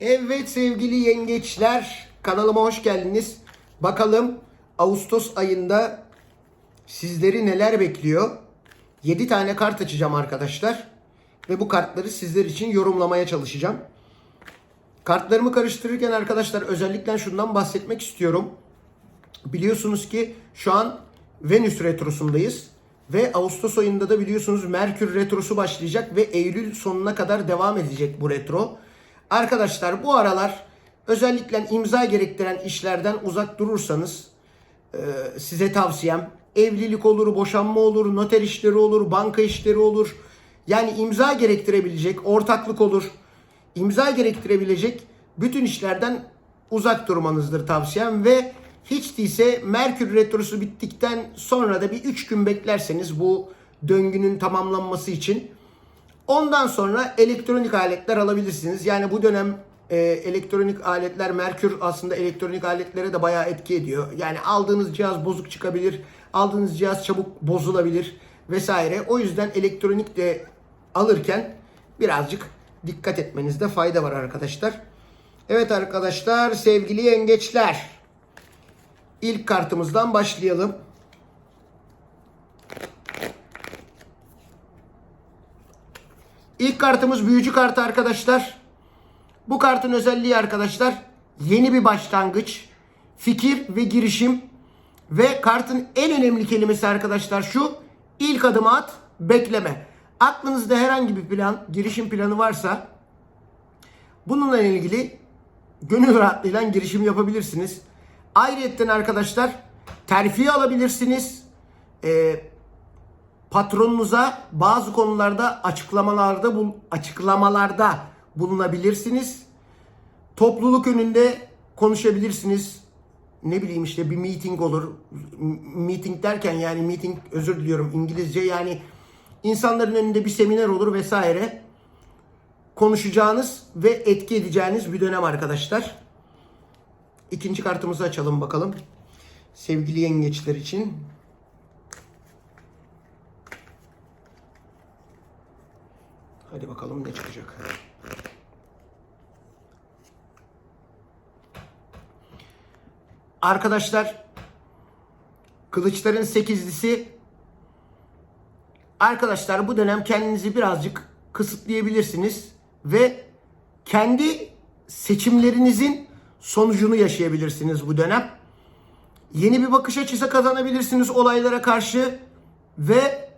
Evet sevgili yengeçler kanalıma hoş geldiniz. Bakalım Ağustos ayında sizleri neler bekliyor? 7 tane kart açacağım arkadaşlar. Ve bu kartları sizler için yorumlamaya çalışacağım. Kartlarımı karıştırırken arkadaşlar özellikle şundan bahsetmek istiyorum. Biliyorsunuz ki şu an Venüs retrosundayız. Ve Ağustos ayında da biliyorsunuz Merkür retrosu başlayacak ve Eylül sonuna kadar devam edecek bu retro. Arkadaşlar bu aralar özellikle imza gerektiren işlerden uzak durursanız e, size tavsiyem evlilik olur, boşanma olur, noter işleri olur, banka işleri olur. Yani imza gerektirebilecek, ortaklık olur. İmza gerektirebilecek bütün işlerden uzak durmanızdır tavsiyem ve hiç değilse Merkür Retrosu bittikten sonra da bir 3 gün beklerseniz bu döngünün tamamlanması için ondan sonra elektronik aletler alabilirsiniz. Yani bu dönem e, elektronik aletler Merkür aslında elektronik aletlere de bayağı etki ediyor. Yani aldığınız cihaz bozuk çıkabilir, aldığınız cihaz çabuk bozulabilir vesaire. O yüzden elektronik de alırken birazcık dikkat etmenizde fayda var arkadaşlar. Evet arkadaşlar sevgili yengeçler. İlk kartımızdan başlayalım. İlk kartımız büyücü kartı arkadaşlar. Bu kartın özelliği arkadaşlar yeni bir başlangıç, fikir ve girişim ve kartın en önemli kelimesi arkadaşlar şu ilk adımı at, bekleme. Aklınızda herhangi bir plan, girişim planı varsa bununla ilgili gönül rahatlığıyla girişim yapabilirsiniz. Ayrıca arkadaşlar terfi alabilirsiniz. Ee, patronunuza bazı konularda açıklamalarda bul açıklamalarda bulunabilirsiniz. Topluluk önünde konuşabilirsiniz. Ne bileyim işte bir meeting olur. Meeting derken yani meeting özür diliyorum İngilizce yani insanların önünde bir seminer olur vesaire. Konuşacağınız ve etki edeceğiniz bir dönem arkadaşlar. İkinci kartımızı açalım bakalım. Sevgili yengeçler için. Hadi bakalım ne çıkacak. Arkadaşlar kılıçların sekizlisi Arkadaşlar bu dönem kendinizi birazcık kısıtlayabilirsiniz ve kendi seçimlerinizin sonucunu yaşayabilirsiniz bu dönem. Yeni bir bakış açısı kazanabilirsiniz olaylara karşı ve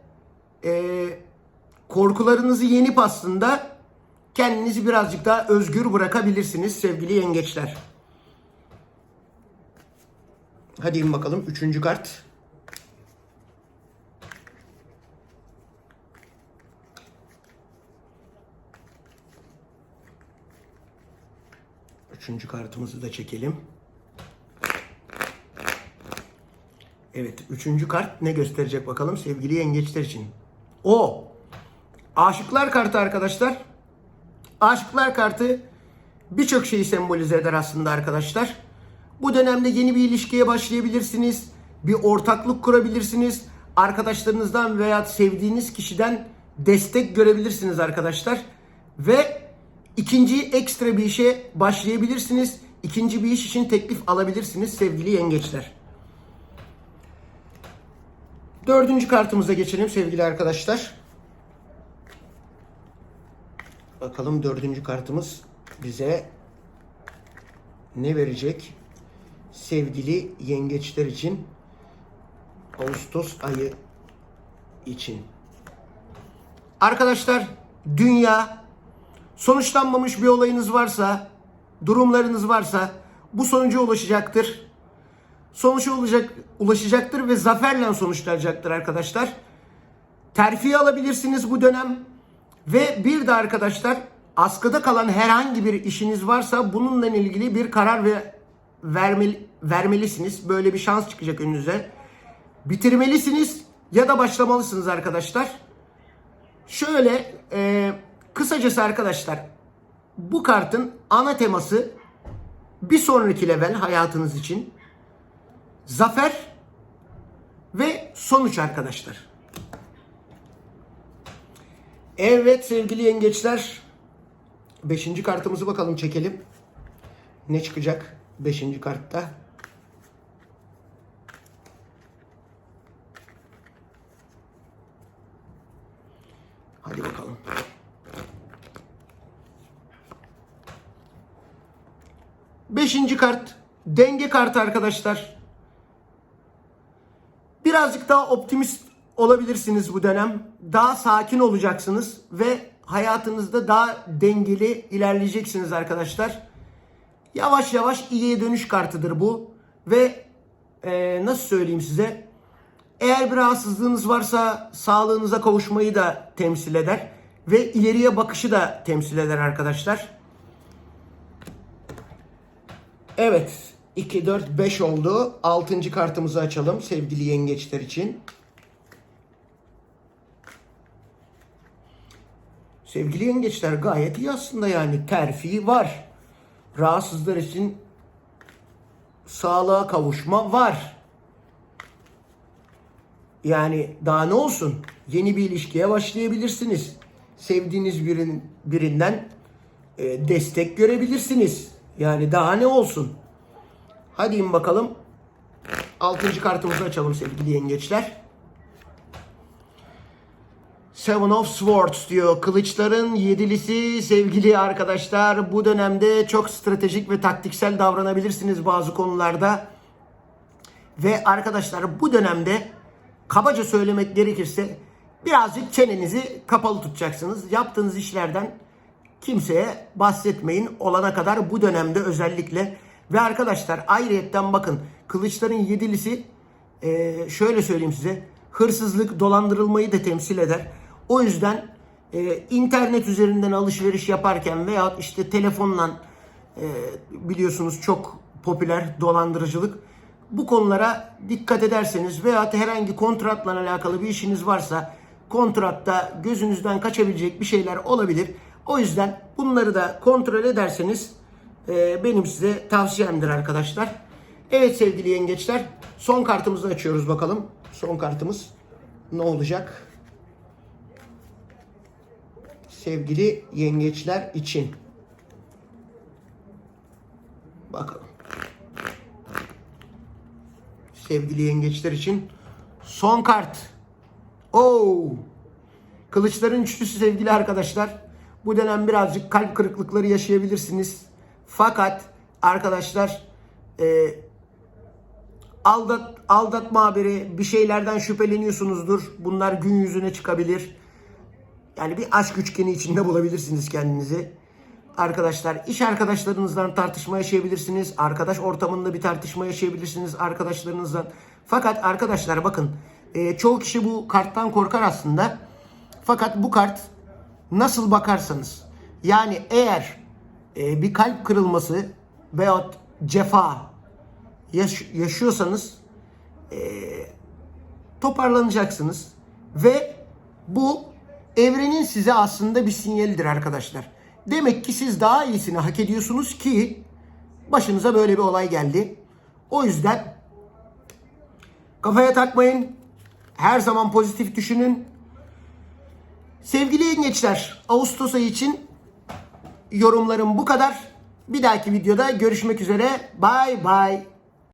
e, korkularınızı yenip aslında kendinizi birazcık daha özgür bırakabilirsiniz sevgili yengeçler. Hadi in bakalım üçüncü kart. Üçüncü kartımızı da çekelim. Evet, üçüncü kart ne gösterecek bakalım sevgili yengeçler için. O, aşıklar kartı arkadaşlar. Aşıklar kartı birçok şeyi sembolize eder aslında arkadaşlar. Bu dönemde yeni bir ilişkiye başlayabilirsiniz. Bir ortaklık kurabilirsiniz. Arkadaşlarınızdan veya sevdiğiniz kişiden destek görebilirsiniz arkadaşlar. Ve ikinci ekstra bir işe başlayabilirsiniz. İkinci bir iş için teklif alabilirsiniz sevgili yengeçler. Dördüncü kartımıza geçelim sevgili arkadaşlar. Bakalım dördüncü kartımız bize ne verecek? Sevgili yengeçler için Ağustos ayı için. Arkadaşlar dünya sonuçlanmamış bir olayınız varsa, durumlarınız varsa bu sonuca ulaşacaktır. Sonuca olacak, ulaşacaktır ve zaferle sonuçlanacaktır arkadaşlar. Terfi alabilirsiniz bu dönem. Ve bir de arkadaşlar askıda kalan herhangi bir işiniz varsa bununla ilgili bir karar ve vermeli, vermelisiniz. Böyle bir şans çıkacak önünüze. Bitirmelisiniz ya da başlamalısınız arkadaşlar. Şöyle e, kısacası arkadaşlar bu kartın ana teması bir sonraki level hayatınız için zafer ve sonuç arkadaşlar. Evet sevgili yengeçler Beşinci kartımızı bakalım çekelim. Ne çıkacak beşinci kartta? Hadi bakalım. Beşinci kart denge kartı arkadaşlar. Birazcık daha optimist olabilirsiniz bu dönem. Daha sakin olacaksınız ve hayatınızda daha dengeli ilerleyeceksiniz arkadaşlar. Yavaş yavaş iyiye dönüş kartıdır bu. Ve e, nasıl söyleyeyim size? Eğer bir rahatsızlığınız varsa sağlığınıza kavuşmayı da temsil eder. Ve ileriye bakışı da temsil eder arkadaşlar. Evet. 2, 4, 5 oldu. 6. kartımızı açalım sevgili yengeçler için. Sevgili yengeçler gayet iyi aslında yani terfi var. Rahatsızlar için sağlığa kavuşma var. Yani daha ne olsun? Yeni bir ilişkiye başlayabilirsiniz. Sevdiğiniz birin, birinden e, destek görebilirsiniz. Yani daha ne olsun? Hadi in bakalım. Altıncı kartımızı açalım sevgili yengeçler. Seven of Swords diyor. Kılıçların yedilisi sevgili arkadaşlar. Bu dönemde çok stratejik ve taktiksel davranabilirsiniz bazı konularda. Ve arkadaşlar bu dönemde kabaca söylemek gerekirse birazcık çenenizi kapalı tutacaksınız. Yaptığınız işlerden kimseye bahsetmeyin olana kadar bu dönemde özellikle. Ve arkadaşlar ayrıyetten bakın kılıçların yedilisi şöyle söyleyeyim size hırsızlık dolandırılmayı da temsil eder. O yüzden e, internet üzerinden alışveriş yaparken veya işte telefonla e, biliyorsunuz çok popüler dolandırıcılık. Bu konulara dikkat ederseniz veya herhangi kontratla alakalı bir işiniz varsa kontratta gözünüzden kaçabilecek bir şeyler olabilir. O yüzden bunları da kontrol ederseniz e, benim size tavsiyemdir arkadaşlar. Evet sevgili yengeçler son kartımızı açıyoruz bakalım. Son kartımız ne olacak? Sevgili yengeçler için. Bakalım. Sevgili yengeçler için son kart. Oo! Kılıçların üçlüsü sevgili arkadaşlar. Bu dönem birazcık kalp kırıklıkları yaşayabilirsiniz. Fakat arkadaşlar e, aldat aldatma haberi bir şeylerden şüpheleniyorsunuzdur. Bunlar gün yüzüne çıkabilir. Yani bir aşk üçgeni içinde bulabilirsiniz kendinizi. Arkadaşlar iş arkadaşlarınızdan tartışma yaşayabilirsiniz. Arkadaş ortamında bir tartışma yaşayabilirsiniz arkadaşlarınızdan. Fakat arkadaşlar bakın e, çoğu kişi bu karttan korkar aslında. Fakat bu kart nasıl bakarsanız yani eğer e, bir kalp kırılması veyahut cefa yaş- yaşıyorsanız e, toparlanacaksınız ve bu evrenin size aslında bir sinyalidir arkadaşlar. Demek ki siz daha iyisini hak ediyorsunuz ki başınıza böyle bir olay geldi. O yüzden kafaya takmayın. Her zaman pozitif düşünün. Sevgili yengeçler, Ağustos ayı için yorumlarım bu kadar. Bir dahaki videoda görüşmek üzere. Bye bye.